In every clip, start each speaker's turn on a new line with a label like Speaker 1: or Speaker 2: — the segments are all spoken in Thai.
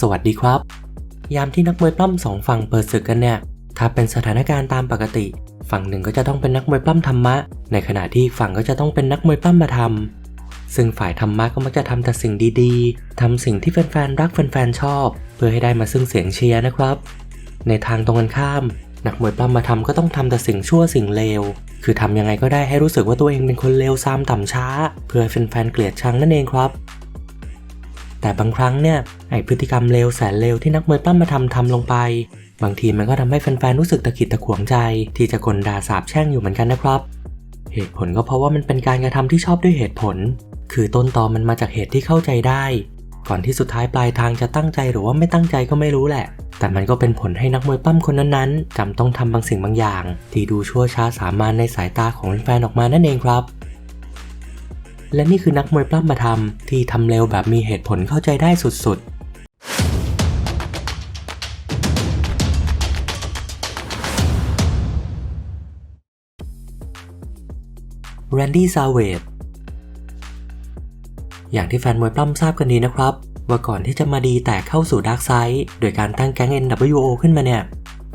Speaker 1: สวัสดีครับ ยามที่นักมวยปล้ำสองฝั่งเปิดศึกกันเนี่ย ถ้าเป็นสถานการณ์ตามปกติ ฝั่งหนึ่งก็จะต้องเป็นนักมวยปล้ำธรรมะ ในขณะที่ฝั่งก็จะต้องเป็นนักมวยปล้ำมาทำซึ่งฝ่ายธรรมะก็มักจะทำแต่สิ่งดีๆทำสิ่งที่แฟนๆรักแฟนๆชอบ เพื่อให้ได้มาซึ่งเสียงเชียร์นะครับ ในทางตรงกันข้าม นักมวยปล้ำมาทำก็ต้องทำแต่สิ่งชั่วสิ่งเลว คือทำยังไงก็ได้ให้รู้สึกว่าตัวเองเป็นคนเลวซามต่ำช้า เพื่อให้แฟนๆเกลียดชังนั่นเองครับ แต่บางครั้งเนี่ยไอพฤติกรรมเลวแสนเลวที่นักมวยปล้ำมาทำทำลงไป บางทีมันก็ทำให้แฟนๆรู้สึกตะขิดตะขวงใจ ที่จะกลด่าสาบแช่งอยู่เหมือนกันนะครับ เหตุผลก็เพราะว่ามันเป็นการกระทำที่ชอบด้วยเหตุผล คือต้นตอมันมาจากเหตุที่เข้าใจได้ ก่อนที่สุดท้ายปลายทางจะตั้งใจหรือว่าไม่ตั้งใจก็ไม่รู้แหละ แต่มันก็เป็นผลให้นักมวยปั้มคนนั้นๆจำต้องทำบางสิ่งบางอย่าง ที่ดูชั่วช้าสามานในสายตาของแฟนๆออกมานั่นเองครับ และนี่คือนักมวยปล้ำมาทำที่ทำเร็วแบบมีเหตุผลเข้าใจได้สุดๆแรนดี้ซาเวดอย่างที่แฟนมวยปล้ำทราบกันดีนะครับ ว่าก่อนที่จะมาดีแตกเข้าสู่ดาร์กไซด์โดยการตั้งแก๊ง NWO ขึ้นมาเนี่ย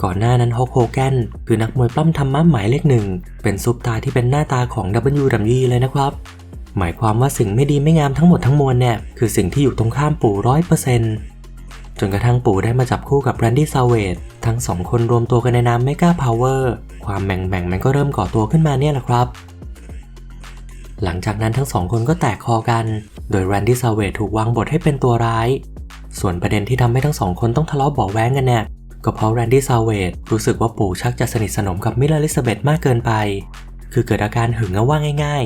Speaker 1: ก่อนหน้านั้นฮอกโฮแกนคือนักมวยปล้ำธรรมะหมายเลขหนึ่ง เป็นซุปตาที่เป็นหน้าตาของ WWE เลยนะครับ หมายความว่าสิ่งไม่ดีไม่งามทั้งหมดทั้งมวลเนี่ยคือสิ่งที่อยู่ตรงข้ามปู่ร้อยเปอร์เซ็นต์จนกระทั่งปู่ได้มาจับคู่กับแรนดี้ซาเวดทั้งสองคนรวมตัวกันในนามเมกาพาวเวอร์ความแบ่งแบ่งมันก็เริ่มก่อตัวขึ้นมาเนี่ยแหละครับ หลังจากนั้นทั้งสองคนก็แตกคอกัน โดยแรนดี้ซาเวดถูกวางบทให้เป็นตัวร้าย ส่วนประเด็นที่ทำให้ทั้งสองคนต้องทะเลาะเบาะแว้งกันเนี่ยก็เพราะแรนดี้ซาเวดรู้สึกว่าปู่ชักจะสนิทสนมกับมิลลาลิซาเบธมากเกินไป คือเกิดอาการหึงเอาว่าง่าย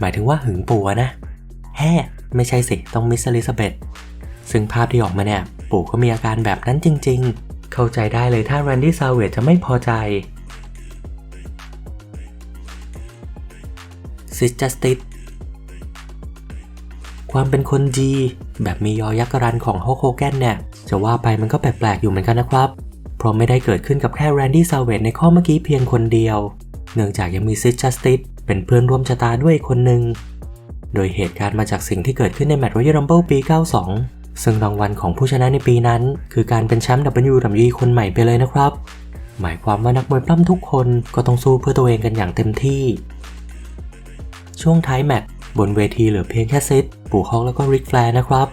Speaker 1: หมายถึงว่าหึงปู่นะ แฮ่ไม่ใช่สิ ต้องมิสลิซาเบธซึ่งภาพที่ออกมาเนี่ย ปู่ก็มีอาการแบบนั้นจริงๆ เข้าใจได้เลยถ้าแรนดี้ซาเวดจะไม่พอใจซิสจัสติสความเป็นคนดี แบบมียอยักษ์รันของฮอกโฮแกนเนี่ย จะว่าไปมันก็แปลกๆอยู่เหมือนกันนะครับ เพราะไม่ได้เกิดขึ้นกับแค่แรนดี้ซาเวดในข้อเมื่อกี้เพียงคนเดียว เนื่องจากยังมีซิสจัสติส เป็นเพื่อนร่วมชะตาด้วยคนหนึ่ง โดยเหตุการณ์มาจากสิ่งที่เกิดขึ้นในแมตช์รอยัลรัมเบิลปี 92 ซึ่งรางวัลของผู้ชนะในปีนั้น คือการเป็นแชมป์ WWE คนใหม่ไปเลยนะครับ หมายความว่านักมวยปล้ำทุกคนก็ต้องสู้เพื่อตัวเองกันอย่างเต็มที่ ช่วงท้ายแมตช์บนเวทีเหลือเพียงแค่ซิดปู่ฮอกแล้วก็ริกแฟร์นะครับ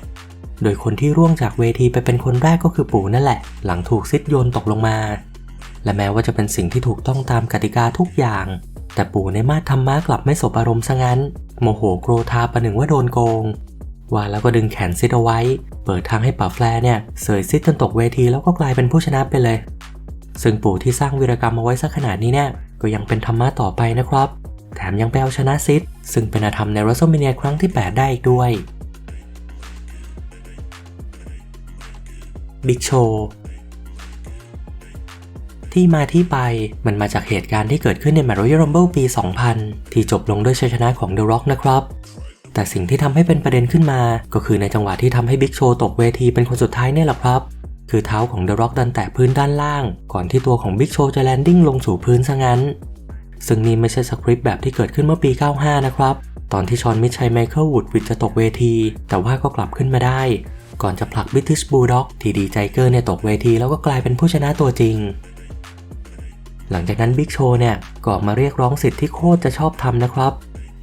Speaker 1: โดยคนที่ร่วงจากเวทีไปเป็นคนแรกก็คือปู่นั่นแหละ หลังถูกซิดโยนตกลงมา และแม้ว่าจะเป็นสิ่งที่ถูกต้องตามกติกาทุกอย่าง แต่ปู่ในมาธรรมะกลับไม่สบอารมณ์ซะงั้น โมโหโกรธาประหนึ่งว่าโดนโกง ว่าแล้วก็ดึงแขนซิดเอาไว้ เปิดทางให้ป่าแฟร์เนี่ยเสยซิดจนตกเวทีแล้วก็กลายเป็นผู้ชนะไปเลย ซึ่งปู่ที่สร้างวีรกรรมเอาไว้สักขนาดนี้เนี่ยก็ยังเป็นธรรมะต่อไปนะครับ แถมยังไปเอาชนะซิดซึ่งเป็นอาธรรมในรัสโซมิเนียครั้งที่ 8 ได้อีกด้วยบิ๊กโช ที่มาที่ไป มันมาจากเหตุการณ์ที่เกิดขึ้นในแมตช์รอยัลรัมเบิลปี 2000 ที่จบลงด้วยชัยชนะของ The Rock นะครับแต่สิ่งที่ทำให้เป็นประเด็นขึ้นมา ก็คือในจังหวะที่ทำให้บิ๊กโชตกเวทีเป็นคนสุดท้ายเนี่ยแหละครับ คือเท้าของ The Rock ดันแตะพื้นด้านล่าง ก่อนที่ตัวของบิ๊กโชจะแลนดิ้งลงสู่พื้นซะงั้น ซึ่งนี่ไม่ใช่สคริปต์แบบที่เกิดขึ้นเมื่อปี 95 นะครับ ตอนที่ชอนมิชชัยไมเคิลวูดวิดจะตกเวที แต่ว่าก็กลับขึ้นมาได้ ก่อนจะผลักบิทิชบูลด็อกที่ดีใจเกอร์เนี่ยตกเวทีแล้วก็กลายเป็นผู้ชนะตัวจริง หลังจากนั้นบิ๊กโชเนี่ยก็ออกมาเรียกร้องสิทธิ์ที่โคตรจะชอบทำนะครับ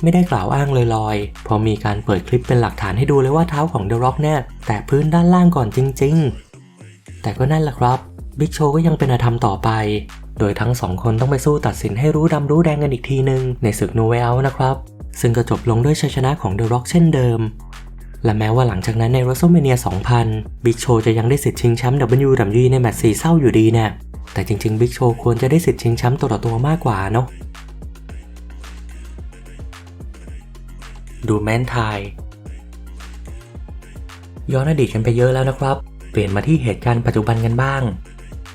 Speaker 1: ไม่ได้กล่าวอ้างลอยๆพราะมีการเปิดคลิปเป็นหลักฐานให้ดูเลยว่าเท้าของเดอะร็อกเนี่ยแตะพื้นด้านล่างก่อนจริง ๆ แต่ก็นั่นแหละครับบิ๊กโชก็ยังเป็นอาธรรมต่อไป โดยทั้งสองคนต้องไปสู้ตัดสินให้รู้ดำรู้แดงกันอีกทีหนึ่งในศึกโนเวลนะครับ ซึ่งก็จบลงด้วยชัยชนะของเดอะร็อกเช่นเดิม และแม้ว่าหลังจากนั้นใน WrestleMania 2000 Big Show จะยังได้สิทธิ์ชิงแชมป์ WWE ในแมตช์สีเศร้าอยู่ดีเนี่ย แต่จริงๆ Big Show ควรจะได้สิทธิ์ชิงแชมป์ตัวต่อตัวมากกว่าเนาะดูแมนไทยย้อนอดีตกันไปเยอะแล้วนะครับ เปลี่ยนมาที่เหตุการณ์ปัจจุบันกันบ้าง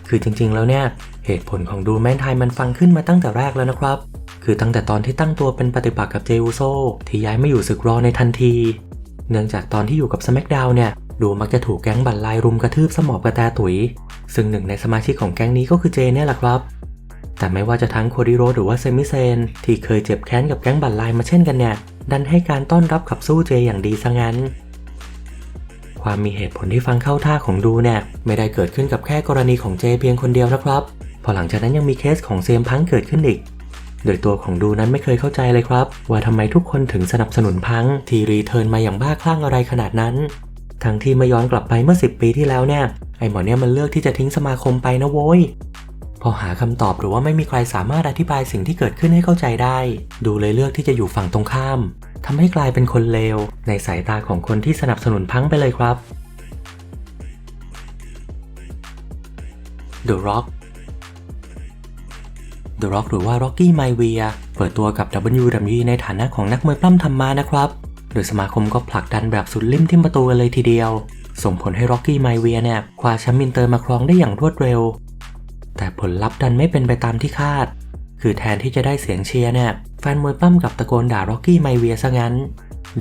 Speaker 1: คือจริงๆแล้วเนี่ย เหตุผลของดูแมนไทยมันฟังขึ้นมาตั้งแต่แรกแล้วนะครับ คือตั้งแต่ตอนที่ตั้งตัวเป็นปฏิปักษ์กับเจอูโซที่ย้ายมาอยู่ศึกรอในทันที เนื่องจากตอนที่อยู่กับ SmackDown เนี่ย ดูมักจะถูกแก๊งบัลไลรุมกระทืบสมอบกระแตตุ๋ยซึ่งหนึ่งในสมาชิกของแก๊งนี้ก็คือเจเนี่ยแหละครับ แต่ไม่ว่าจะทั้งโคดิโรหรือว่าเซมิเซน ที่เคยเจ็บแค้นกับแก๊งบัลไลมาเช่นกันเนี่ย ดันให้การต้อนรับขับสู้เจอย่างดีซะงั้น ความมีเหตุผลที่ฟังเข้าท่าของดูเนี่ยไม่ได้เกิดขึ้นกับแค่กรณีของเจเพียงคนเดียวนะครับพอหลังจากนั้นยังมีเคสของเซมพังเกิดขึ้นอีก โดยตัวของดูนั้นไม่เคยเข้าใจเลยครับ ว่าทำไมทุกคนถึงสนับสนุนพัง ที่รีเทิร์นมาอย่างบ้าคลั่งอะไรขนาดนั้น ทั้งที่มาย้อนกลับไปเมื่อ 10 ปีที่แล้วเนี่ยไอหมอเนี่ยมันเลือกที่จะทิ้งสมาคมไปนะโว้ยพอหาคำตอบหรือว่าไม่มีใครสามารถอธิบายสิ่งที่เกิดขึ้นให้เข้าใจได้ ดูเลยเลือกที่จะอยู่ฝั่งตรงข้ามทำให้กลายเป็นคนเลว ในสายตาของคนที่สนับสนุนพังไปเลยครับ The Rock The Rock หรือว่า Rocky m a i w e a เปิดตัวกับ WWE ในฐานะของนักมวยปล้ำธรรมานะครับ โดยสมาคมก็ผลักดันแบบสุดลิ่มทิมประตูกันเลยทีเดียว ส่งผลให้ Rocky m a i w e a เนี่ยคว้าแชมป์อินเตอร์มาครองได้อย่างรวดเร็ว แต่ผลลัพธ์ดันไม่เป็นไปตามที่คาด คือแทนที่จะได้เสียงเชียร์เนี่ยแฟนมวยปั้มกับตะโกนด่า Rocky m a i w e a ซะงั้น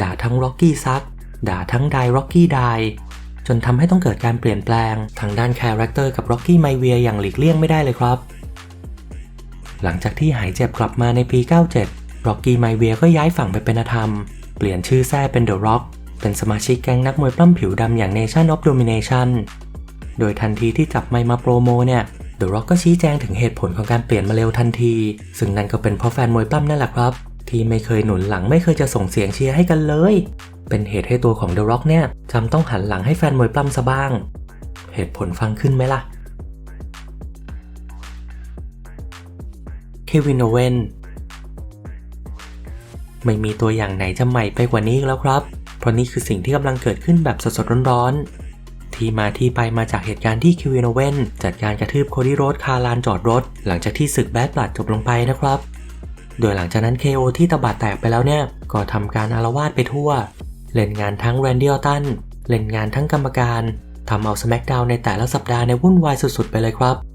Speaker 1: ด่าทั้ง Rocky ซักด่าทั้ง Die Rocky Die จนทำให้ต้องเกิดการเปลี่ยนแปลงทางด้านคาแรคเตอร์กับ Rocky m a i w e a อย่างหลีกเลี่ยงไม่ได้เลยครับ หลังจากที่หายเจ็บกลับมาในปี 97 Rocky m a i w e a ก็ย้ายฝั่งไปเป็นธรรม เปลี่ยนชื่อแท้เป็น The Rock เป็นสมาชิกแก๊งนักมวยปล้ำผิวดำอย่าง Nation of Domination โดยทันทีที่จับไมค์มาโปรโมเนี่ย The Rock ก็ชี้แจงถึงเหตุผลของการเปลี่ยนมาเร็วทันที ซึ่งนั่นก็เป็นเพราะแฟนมวยปล้ำนั่นแหละครับ ที่ไม่เคยหนุนหลังไม่เคยจะส่งเสียงเชียร์ให้กันเลย เป็นเหตุให้ตัวของ The Rock เนี่ยจำต้องหันหลังให้แฟนมวยปล้ำซะบ้าง เหตุผลฟังขึ้นไหมล่ะ เควินโอเวน ไม่มีตัวอย่างไหนจะใหม่ไปกว่านี้แล้วครับ เพราะนี่คือสิ่งที่กำลังเกิดขึ้นแบบสดๆร้อนๆ ที่มาที่ไปมาจากเหตุการณ์ที่คิวินอเวนจัดการกระทืบโคดี้โรสคาลานจอดรถ หลังจากที่ศึกแบดบลัดจบลงไปนะครับ โดยหลังจากนั้น KO ที่ตะบาดแตกไปแล้วเนี่ย ก็ทำการอารวาสไปทั่ว เล่นงานทั้งแรนดี้ออตัน เล่นงานทั้งกรรมการทำเอาส c k กดาวในแต่ละสัปดาห์ในวุ่นวายสุดๆไปเลยครับ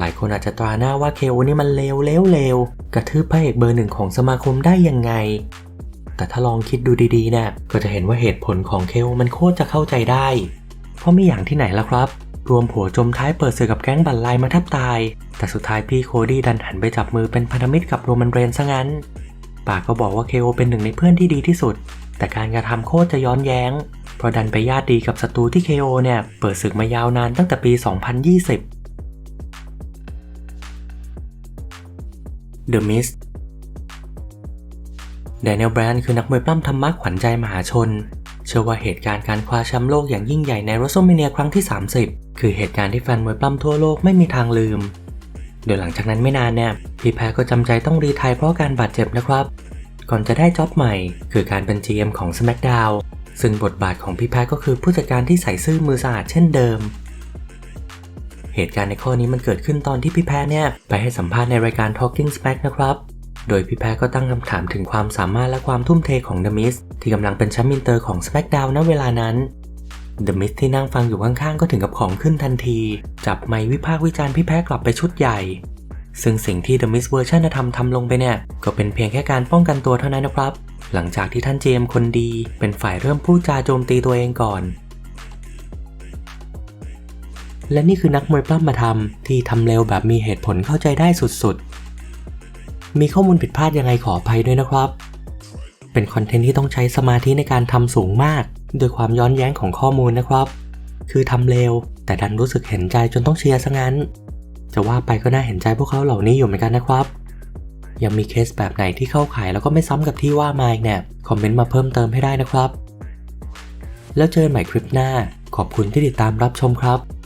Speaker 1: หลายคนอาจจะตราหน้าว่า KO นี่มันเลวเลวเลวกระทืบพระเอกเบอร์หนึ่งของสมาคมได้ยังไง แต่ถ้าลองคิดดูดีๆเนี่ยก็จะเห็นว่าเหตุผลของ KO มันโคตรจะเข้าใจได้ เพราะม่อย่างที่ไหนละครับ รวมผัวจมท้ายเปิดศึกกับแก๊งบัลไลมาแทบตาย แต่สุดท้ายพี่โคดี้ดันหันไปจับมือเป็นพันธมิตรกับโรมันเรนซะงั้นปากก็บอกว่าเคโอเป็นหนึ่งในเพื่อนที่ดีที่สุด แต่การกระทำโคตรจะย้อนแย้งเพราะดันไปญาติดีกับศัตรูที่เคโอเนี่ยเปิดศึกมายาวนานตั้งแต่ปี 2020 The Mist แดเนียลแบรนด์คือนักมวยปล้ำธรรมะขวัญใจมหาชน เชื่อว่าเหตุการณ์การคว้าแชมป์โลกอย่างยิ่งใหญ่ในร s ส m a เ n ียครั้งที่ 30 คือเหตุการณ์ที่แฟนมวยปล้ำทั่วโลกไม่มีทางลืม โดยหลังจากนั้นไม่นานเนี่ยพี่แพ้ก็จำใจต้องรีไทายเพราะการบาดเจ็บนะครับ ก่อนจะได้จ็อบใหม่ คือการเป็น GM ของ SmackDown ซึ่งบทบาทของพี่แพ้ก็คือผู้จัดการที่ใส่ซื่อมือสะอาดเช่นเดิม เหตุการณ์ในข้อนี้มันเกิดขึ้นตอนที่พี่แพ้เนี่ย ไปให้สัมภาษณ์ในรายการ Talking Smack นะครับ โดยพี่แพ้ก็ตั้งคำถามถึงความสามารถและความทุ่มเทของ The Miz ที่กำลังเป็นแชมป์อินเตอร์ของ SmackDown ณเวลานั้น The Miz ที่นั่งฟังอยู่ข้างๆก็ถึงกับของขึ้นทันที จับไมค์วิพากษ์วิจารณ์พี่แพ้กลับไปชุดใหญ่ ซึ่งสิ่งที่ The Miz เวอร์ชันทำทำลงไปเนี่ยก็เป็นเพียงแค่การป้องกันตัวเท่านั้นนะครับ หลังจากที่ท่านเจมคนดี เป็นฝ่ายเริ่มพูดจาโจมตีตัวเองก่อน และนี่คือนักมวยปล้ำมาทำที่ทำเร็วแบบมีเหตุผลเข้าใจได้สุดๆ มีข้อมูลผิดพลาดยังไงขออภัยด้วยนะครับ เป็นคอนเทนต์ที่ต้องใช้สมาธิในการทำสูงมาก โดยความย้อนแย้งของข้อมูลนะครับ คือทำเร็ว แต่ดันรู้สึกเห็นใจจนต้องเชียร์ซะงั้น จะว่าไปก็น่าเห็นใจพวกเขาเหล่านี้อยู่เหมือนกันนะครับ ยังมีเคสแบบไหนที่เข้าขายแล้วก็ไม่ซ้ำกับที่ว่ามาอีกเนี่ยคอมเมนต์มาเพิ่มเติมให้ได้นะครับ แล้วเจอกันใหม่คลิปหน้า ขอบคุณที่ติดตามรับชมครับ